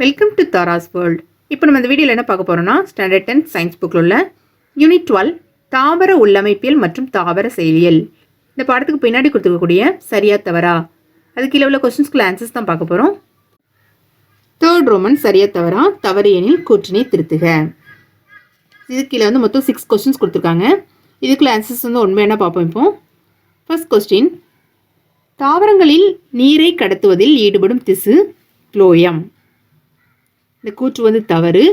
Welcome to Tara's world இப்போ நம்ம இந்த வீடியோவில் என்ன பார்க்க போகிறோம்னா ஸ்டாண்டர்ட் டென்த் சயின்ஸ் புக்கில் உள்ள யூனிட் டுவெல் தாவர உள்ளமைப்பியல் மற்றும் தாவர செயலியல். இந்த பாடத்துக்கு பின்னாடி கொடுத்துருக்கக்கூடிய சரியா தவறா? அது கீழே உள்ள கொஸ்டின்ஸ்க்குள்ள ஆன்சர்ஸ் தான் பார்க்க போகிறோம் தேர்ட் ரோமன் சரியா தவறா? தவறு எனில் கூற்றினை திருத்துக. இது கீழே வந்து மொத்தம் சிக்ஸ் கொஸ்டின்ஸ் கொடுத்துருக்காங்க. இதுக்குள்ள ஆன்சர்ஸ் வந்து உண்மையான பார்ப்போம் இப்போ? ஃபர்ஸ்ட் கொஸ்டின் தாவரங்களில் நீரை கடத்துவதில் ஈடுபடும் திசு குளோயம். இந்த கூற்று வந்து தவறு.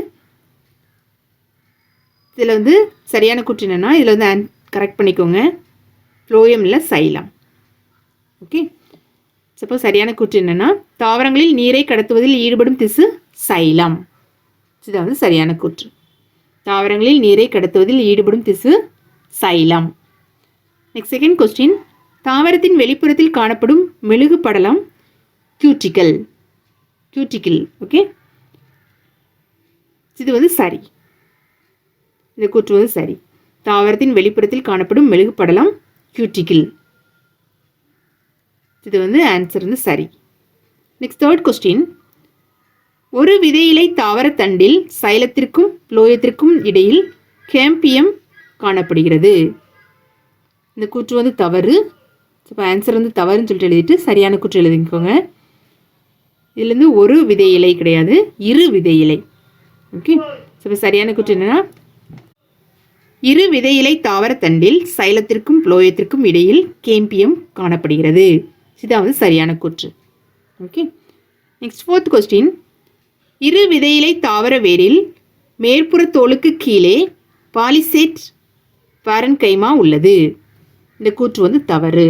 இதில் வந்து சரியான கூற்று என்னென்னா இதில் வந்து ஆன் கரெக்ட் பண்ணிக்கோங்க. ஃப்ளோயம் இல்லை சைலம். ஓகே சப்போஸ் சரியான கூற்று என்னென்னா தாவரங்களில் நீரை கடத்துவதில் ஈடுபடும் திசு சைலம். இது வந்து சரியான கூற்று. தாவரங்களில் நீரை கடத்துவதில் ஈடுபடும் திசு சைலம். நெக்ஸ்ட் செகண்ட் கொஸ்டின் தாவரத்தின் வெளிப்புறத்தில் காணப்படும் மெழுகு படலம் கியூட்டிக்கல் கியூட்டிக்கிள் ஓகே இது வந்து சரி. இந்த கூற்று வந்து சரி. தாவரத்தின் வெளிப்புறத்தில் காணப்படும் மெழுகு படலம் இது வந்து ஆன்சர் வந்து சரி. நெக்ஸ்ட் தேர்ட் கொஸ்டின் ஒரு விதையிலை தாவரத்தண்டில் சைலத்திற்கும் லோயத்திற்கும் இடையில் கேம்பியம் காணப்படுகிறது. இந்த கூற்று வந்து தவறு. இப்போ ஆன்சர் வந்து தவறுன்னு சொல்லிட்டு எழுதிட்டு சரியான கூற்று எழுதிக்கோங்க. இதுலேருந்து ஒரு விதை இலை கிடையாது இரு விதை இலை ஓகே? ஸோ இப்போ சரியான கூற்று என்னென்னா இரு விதையிலை தாவரத்தண்டில் சைலத்திற்கும் புளோயத்திற்கும் இடையில் கேம்பியம் காணப்படுகிறது. இதான் வந்து சரியான கூற்று. ஓகே? நெக்ஸ்ட் ஃபோர்த் கொஸ்டின் இரு விதையிலை தாவர வேரில் மேற்புற தோலுக்கு கீழே பாலிசேட் பாரன்கைமா உள்ளது. இந்த கூற்று வந்து தவறு.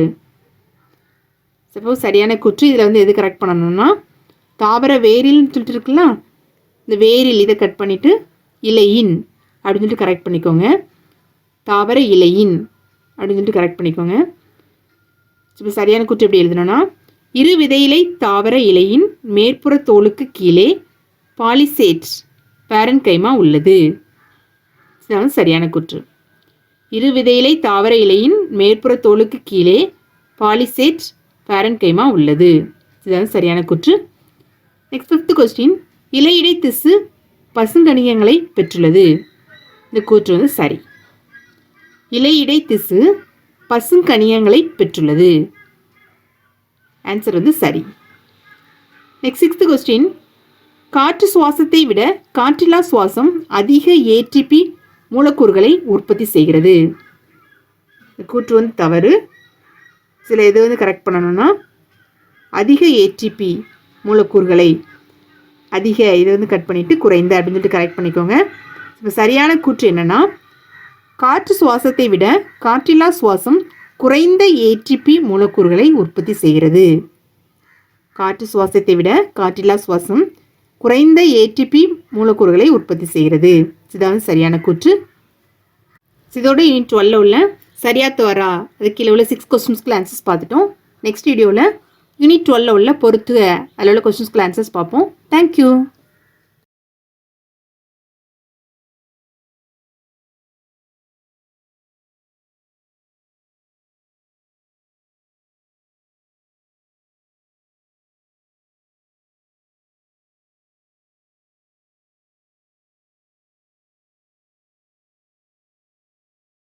சப்போஸ் சரியான கூற்று இதில் வந்து எது கரெக்ட் பண்ணணும்னா தாவர வேரில்னு சொல்லிட்டு இருக்குல்ல இந்த வேரில் இதை கட் பண்ணிவிட்டு இலையின் அப்படின்னு சொல்லிட்டு கரெக்ட் பண்ணிக்கோங்க. தாவர இலையின் அப்படின்னு சொல்லிட்டு கரெக்ட் பண்ணிக்கோங்க. இப்போ சரியான கூற்று எப்படி எழுதணும்னா இரு விதையிலை தாவர இலையின் மேற்புற தோலுக்கு கீழே பாலிசேட் பேரன்கைமா உள்ளது. இதுதான் சரியான கூற்று. இரு விதையிலை தாவர இலையின் மேற்புற தோலுக்கு கீழே பாலிசேட் பேரன்கைமா உள்ளது. இதுதான் சரியான கூற்று. நெக்ஸ்ட் ஃபிஃப்த் கொஸ்டின் இலையிடை திசு பசுங்கணியங்களை பெற்றுள்ளது. இந்த கூற்று வந்து சரி. இலையிடை திசு பசுங்கணியங்களை பெற்றுள்ளது. ஆன்சர் வந்து சரி. நெக்ஸ்ட் சிக்ஸ்த் கொஸ்டின் காற்று சுவாசத்தை விட காற்றில்லா சுவாசம் அதிக ஏடிபி மூலக்கூறுகளை உற்பத்தி செய்கிறது. இந்த கூற்று வந்து தவறு. சில இது வந்து கரெக்ட் பண்ணணும்னா அதிக ஏடிபி மூலக்கூறுகளை அதிக இதை வந்து கட் பண்ணிவிட்டு குறைந்த அப்படின்னு சொல்லிட்டு கரெக்ட் பண்ணிக்கோங்க. இப்போ சரியான கூற்று என்னென்னா காற்று சுவாசத்தை விட காற்றில்லா சுவாசம் குறைந்த ஏடிபி மூலக்கூறுகளை உற்பத்தி செய்கிறது. காற்று சுவாசத்தை விட காற்றில்லா சுவாசம் குறைந்த ஏடிபி மூலக்கூறுகளை உற்பத்தி செய்கிறது. இதுதான் சரியான கூற்று. இதோட யூனிட் டுவெல்ல உள்ள சரியா தவறா அது கீழே உள்ள சிக்ஸ் கொஸ்டின்ஸ்க்குள்ள ஆன்சர்ஸ் பார்த்துட்டோம். நெக்ஸ்ட் வீடியோவில் யூனிட் டுவெல்ல உள்ள பொறுத்து அதில் உள்ள கொஸ்டின்ஸ்க்கு ஆன்சர்ஸ் பார்ப்போம். தேங்க்யூ